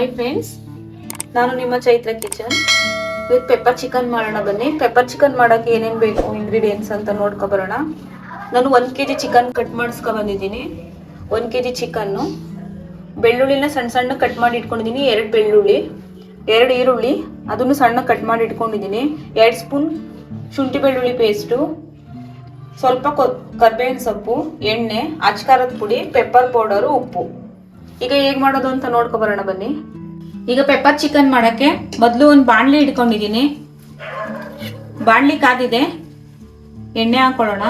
Hi friends ನಾನು ನಿಮ್ಮ Chaitra kitchen. ಇವತ್ತು ಪೆಪ್ಪರ್ ಚಿಕನ್ ಮಾಡೋಣ ಬನ್ನಿ. ಪೆಪ್ಪರ್ ಚಿಕನ್ ಮಾಡೋಕ್ಕೆ ಏನೇನು ಬೇಕು ಇಂಗ್ರೀಡಿಯೆಂಟ್ಸ್ ಅಂತ ನೋಡ್ಕೊಬರೋಣ ನಾನು ಒಂದು ಕೆ ಜಿ ಚಿಕನ್ ಕಟ್ ಮಾಡಿಸ್ಕೊ ಬಂದಿದ್ದೀನಿ. ಒಂದು ಕೆ ಜಿ ಚಿಕನ್ನು ಬೆಳ್ಳುಳ್ಳಿನ ಸಣ್ಣ ಸಣ್ಣ ಕಟ್ ಮಾಡಿ ಇಟ್ಕೊಂಡಿದ್ದೀನಿ. ಎರಡು ಬೆಳ್ಳುಳ್ಳಿ, ಎರಡು ಈರುಳ್ಳಿ, ಅದನ್ನು ಸಣ್ಣ ಕಟ್ ಮಾಡಿ ಇಟ್ಕೊಂಡಿದ್ದೀನಿ. ಎರಡು ಸ್ಪೂನ್ ಶುಂಠಿ ಬೆಳ್ಳುಳ್ಳಿ ಪೇಸ್ಟು ಸ್ವಲ್ಪ ಕೊ ಕರ್ಬೇವಿನ ಸೊಪ್ಪು, ಎಣ್ಣೆ, ಅಚ್ಕಾರದ ಪುಡಿ ಪೆಪ್ಪರ್ ಪೌಡರು ಉಪ್ಪು. ಈಗ ಹೇಗ್ ಮಾಡೋದು ಅಂತ ನೋಡ್ಕೊ ಬರೋಣ ಬನ್ನಿ. ಈಗ ಪೆಪ್ಪರ್ ಚಿಕನ್ ಮಾಡಕ್ಕೆ ಮೊದಲು ಒಂದು ಬಾಣಲಿ ಇಟ್ಕೊಂಡಿದ್ದೀನಿ ಬಾಣಲಿ ಕಾದಿದೆ. ಎಣ್ಣೆ ಹಾಕೊಳ್ಳೋಣ.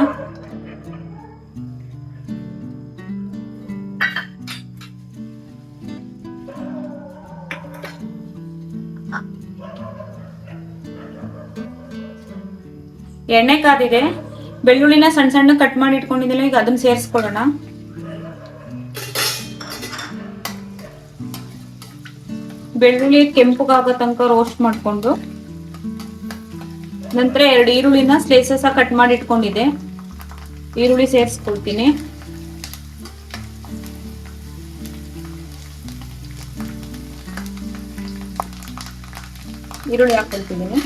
ಎಣ್ಣೆ ಕಾದಿದೆ. ಬೆಳ್ಳುಳ್ಳಿನ ಸಣ್ಣ ಸಣ್ಣ ಕಟ್ ಮಾಡಿ ಇಟ್ಕೊಂಡಿದ್ದೀನಿ ಈಗ ಅದನ್ನ ಸೇರಿಸ್ಕೊಳ್ಳೋಣ. ಬೆಳ್ಳುಳ್ಳಿ ಕೆಂಪುಗಾಗೋ ತನಕ ರೋಸ್ಟ್ ಮಾಡ್ಕೊಂಡು, ನಂತರ ಎರಡು ಈರುಳ್ಳಿನ ಸ್ಲೈಸಸ್ ಕಟ್ ಮಾಡಿ ಇಟ್ಕೊಂಡಿದ್ದೆ. ಈರುಳ್ಳಿ ಸೇರಿಸ್ಕೊಳ್ತೀನಿ. ಈರುಳ್ಳಿ ಹಾಕೊಳ್ತಿದ್ದೀನಿ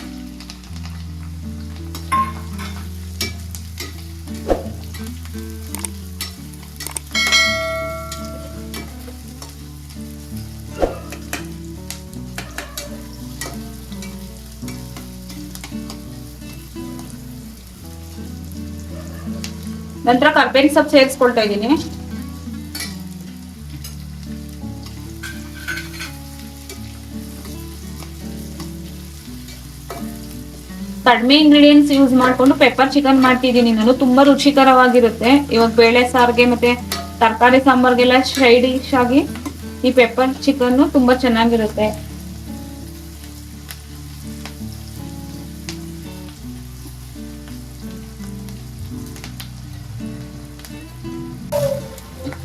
ನಂತರ ಕರ್ಬೇವಿನ ಸೊಪ್ಪು ಸೇರಿಸ್ಕೊಳ್ತಾ ಇದ್ದೀನಿ. ಕಡಿಮೆ ಇಂಗ್ರೀಡಿಯೆಂಟ್ಸ್ ಯೂಸ್ ಮಾಡ್ಕೊಂಡು ಪೆಪ್ಪರ್ ಚಿಕನ್ ಮಾಡ್ತಿದ್ದೀನಿ. ನಾನು ತುಂಬಾ ರುಚಿಕರವಾಗಿರುತ್ತೆ. ಇವಾಗ ಬೇಳೆ ಸಾರಿಗೆ ಮತ್ತೆ ತರಕಾರಿ ಸಾಂಬಾರ್ಗೆಲ್ಲ ಸೈಡಿಶ್ ಆಗಿ ಈ ಪೆಪ್ಪರ್ ಚಿಕನ್ ತುಂಬಾ ಚೆನ್ನಾಗಿರುತ್ತೆ.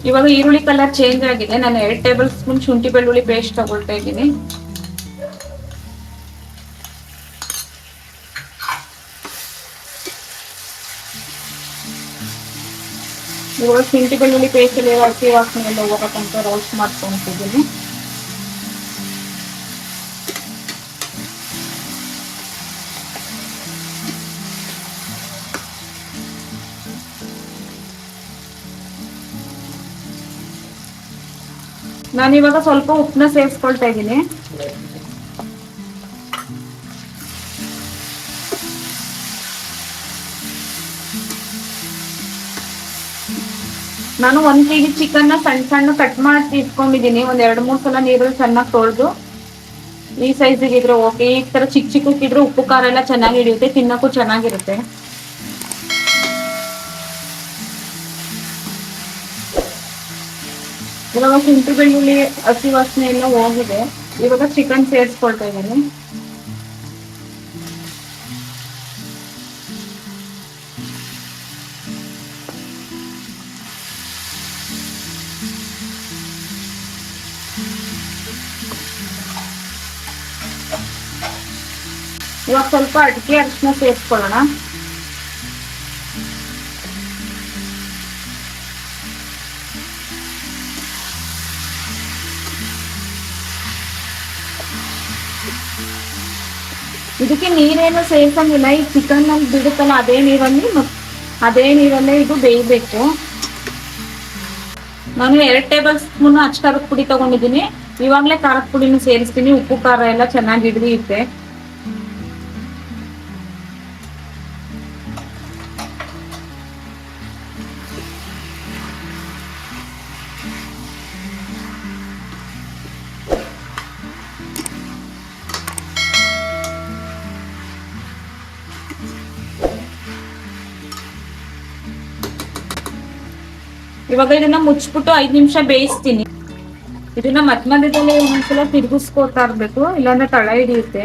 ಇವಾಗ ಈರುಳ್ಳಿ ಕಲರ್ ಚೇಂಜ್ ಆಗಿದೆ. ನಾನು ಎರಡು ಟೇಬಲ್ ಸ್ಪೂನ್ ಶುಂಠಿ ಬೆಳ್ಳುಳ್ಳಿ ಪೇಸ್ಟ್ ತಗೊಳ್ತಾ ಇದ್ದೀನಿ. ಇವಾಗ ಶುಂಠಿ ಬೆಳ್ಳುಳ್ಳಿ ಪೇಸ್ಟ್ ಎಲ್ಲ ಹಾಕಿ ವಾಸನೆ ಎಲ್ಲ ರೋಸ್ಟ್ ಮಾಡ್ಕೊಂತಿದ್ದೀನಿ ನಾನು ಇವಾಗ ಸ್ವಲ್ಪ ಉಪ್ಪನ್ನ ಸೇರಿಸ್ಕೊಳ್ತಾ ಇದ್ದೀನಿ. ನಾನು ಒಂದ್ ಕೆಜಿ ಚಿಕನ್ ಸಣ್ಣ ಸಣ್ಣ ಕಟ್ ಮಾಡಿ ಇಟ್ಕೊಂಡಿದ್ದೀನಿ. ಒಂದ್ ಎರಡ್ ಮೂರ್ ಸಲ ನೀರಲ್ಲಿ ಚೆನ್ನಾಗಿ ತೊಳೆದು. ಈ ಸೈಜಿಗೆ ಇದ್ರೆ ಓಕೆ ಈ ತರ ಚಿಕ್ಕ ಚಿಕ್ಕಕ್ಕಿದ್ರೆ ಉಪ್ಪು ಖಾರ ಎಲ್ಲ ಚೆನ್ನಾಗಿ ಹಿಡಿಯುತ್ತೆ, ತಿನ್ನಕ್ಕೂ ಚೆನ್ನಾಗಿರುತ್ತೆ. ಇವಾಗ ಶುಂಠಿ ಬೆಳ್ಳುಳ್ಳಿ ಹಸಿ ವಾಸನೆ ಎಲ್ಲ ಹೋಗಿದೆ ಇವಾಗ ಚಿಕನ್ ಸೇರಿಸ್ಕೊಳ್ತಾ ಇದ್ದೀನಿ ಇವಾಗ ಸ್ವಲ್ಪ ಅಡಿಕೆ ಅರಿಶಿನ ಸೇರಿಸ್ಕೊಳ್ಳೋಣ ಇದಕ್ಕೆ ನೀರೇನು ಸೇರ್ಸಂಗಿಲ್ಲ. ಈ ಚಿಕನ್ ಬಿಡುತ್ತಲ್ಲ, ಅದೇ ನೀರಲ್ಲಿ ಅದೇ ನೀರಲ್ಲೇ ಇದು ಬೇಯಬೇಕು. ನಾನು ಎರಡು ಟೇಬಲ್ ಸ್ಪೂನ್ ಅಚ್ಚ ಖಾರದ ಪುಡಿ ತಗೊಂಡಿದ್ದೀನಿ. ಇವಾಗಲೇ ಖಾರದ ಪುಡಿನೂ ಸೇರಿಸ್ತೀನಿ. ಉಪ್ಪು, ಖಾರ ಎಲ್ಲ ಚೆನ್ನಾಗಿ ಹಿಡಿದಿರುತ್ತೆ ಇವಾಗ ಇದನ್ನ ಮುಚ್ಬಿಟ್ಟು ಐದ್ ನಿಮಿಷ ಬೇಯಿಸ್ತೀನಿ. ಇದನ್ನ ಮತ್ ಮಧ್ಯದಲ್ಲಿ ಒಂದೊಂದ್ಸಲ ತಿರುಗಿಸ್ಕೋತಾ ಇರ್ಬೇಕು, ಇಲ್ಲಾಂದ್ರೆ ತಳ ಹಿಡಿಯುತ್ತೆ.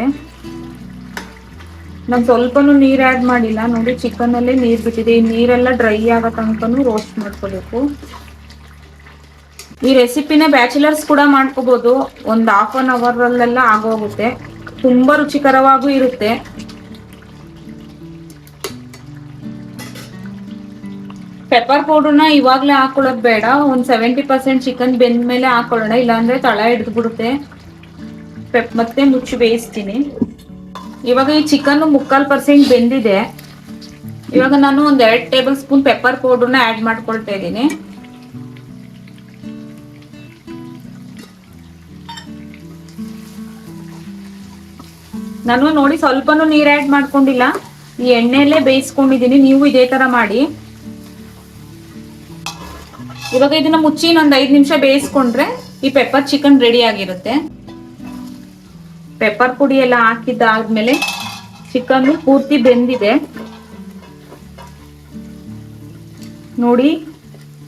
ನಾನು ಸ್ವಲ್ಪನೂ ನೀರ್ ಆಡ್ ಮಾಡಿಲ್ಲ. ನೋಡಿ ಚಿಕನ್ ಅಲ್ಲಿ ನೀರ್ ಬಿಟ್ಟಿದೆ. ಈ ನೀರೆಲ್ಲ ಡ್ರೈ ಆಗೋ ತನಕನೂ ರೋಸ್ಟ್ ಮಾಡ್ಕೋಬೇಕು. ಈ ರೆಸಿಪಿನ ಬ್ಯಾಚುಲರ್ಸ್ ಕೂಡ ಮಾಡ್ಕೋಬಹುದು ಒಂದ್ ಹಾಫ್ ಅನ್ ಅವರ್ ಅಲ್ಲೆಲ್ಲ ಆಗೋಗುತ್ತೆ. ತುಂಬಾ ರುಚಿಕರವಾಗೂ ಇರುತ್ತೆ. ಪೆಪ್ಪರ್ ಪೌಡರ್ನ ಇವಾಗ್ಲೇ ಹಾಕೊಳ್ಳೋದು ಬೇಡ. ಒಂದ್ ಸೆವೆಂಟಿ ಪರ್ಸೆಂಟ್ ಚಿಕನ್ ಬೆಂದ ಮೇಲೆ ಹಾಕೊಳ್ಳೋಣ, ಇಲ್ಲಾಂದ್ರೆ ತಳ ಹಿಡಿದು ಬಿಡುತ್ತೆ ಪೆಪ್, ಮತ್ತೆ ಮುಚ್ಚಿ ಬೇಯಿಸ್ತೀನಿ. ಇವಾಗ ಈ ಚಿಕನ್ ಮುಕ್ಕಾಲ್ ಪರ್ಸೆಂಟ್ ಬೆಂದಿದೆ. ಇವಾಗ ನಾನು ಒಂದ್ ಎರಡ್ ಟೇಬಲ್ ಸ್ಪೂನ್ ಪೆಪ್ಪರ್ ಪೌಡರ್ನ ಆಡ್ ಮಾಡ್ಕೊಳ್ತಾ ಇದ್ದೀನಿ. ನಾನು ನೋಡಿ ಸ್ವಲ್ಪನೂ ನೀರ್ ಆಡ್ ಮಾಡ್ಕೊಂಡಿಲ್ಲ. ಈ ಎಣ್ಣೆಯಲ್ಲೇ ಬೇಯಿಸ್ಕೊಂಡಿದ್ದೀನಿ. ನೀವು ಇದೇ ತರ ಮಾಡಿ. ಇವಾಗ ಇದನ್ನ ಮುಚ್ಚಿ ಇನ್ನೊಂದ್ ಐದು ನಿಮಿಷ ಬೇಯಿಸ್ಕೊಂಡ್ರೆ ಈ ಪೆಪ್ಪರ್ ಚಿಕನ್ ರೆಡಿ ಆಗಿರುತ್ತೆ. ಪೆಪ್ಪರ್ ಪುಡಿ ಎಲ್ಲ ಹಾಕಿದ್ದಾದ್ಮೇಲೆ ಚಿಕನ್ ಪೂರ್ತಿ ಬೆಂದಿದೆ. ನೋಡಿ,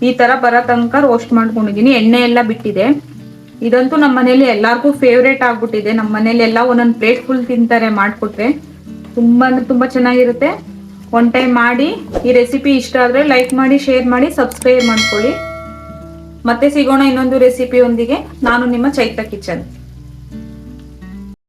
ಈ ತರ ಬರೋ ತನಕ ರೋಸ್ಟ್ ಮಾಡ್ಕೊಂಡಿದೀನಿ ಎಣ್ಣೆ ಎಲ್ಲ ಬಿಟ್ಟಿದೆ. ಇದಂತೂ ನಮ್ಮ ಮನೇಲಿ ಎಲ್ಲಾರ್ಗೂ ಫೇವ್ರೇಟ್ ಆಗ್ಬಿಟ್ಟಿದೆ. ನಮ್ಮ ಮನೇಲಿ ಎಲ್ಲ ಒಂದೊಂದು ಪ್ಲೇಟ್ ಫುಲ್ ತಿಂತಾರೆ ಮಾಡ್ಕೊಟ್ರೆ. ತುಂಬಾ ತುಂಬಾ ಚೆನ್ನಾಗಿರುತ್ತೆ. ಒನ್ ಟೈಮ್ ಮಾಡಿ ಈ ರೆಸಿಪಿ ಇಷ್ಟ ಆದ್ರೆ ಲೈಕ್ ಮಾಡಿ ಶೇರ್ ಮಾಡಿ ಸಬ್ಸ್ಕ್ರೈಬ್ ಮಾಡ್ಕೊಳ್ಳಿ. ಮತ್ತೆ ಸಿಗೋಣ ಇನ್ನೊಂದು ರೆಸಿಪಿಯೊಂದಿಗೆ ನಾನು ನಿಮ್ಮ ಚೈತ್ರ ಕಿಚನ್.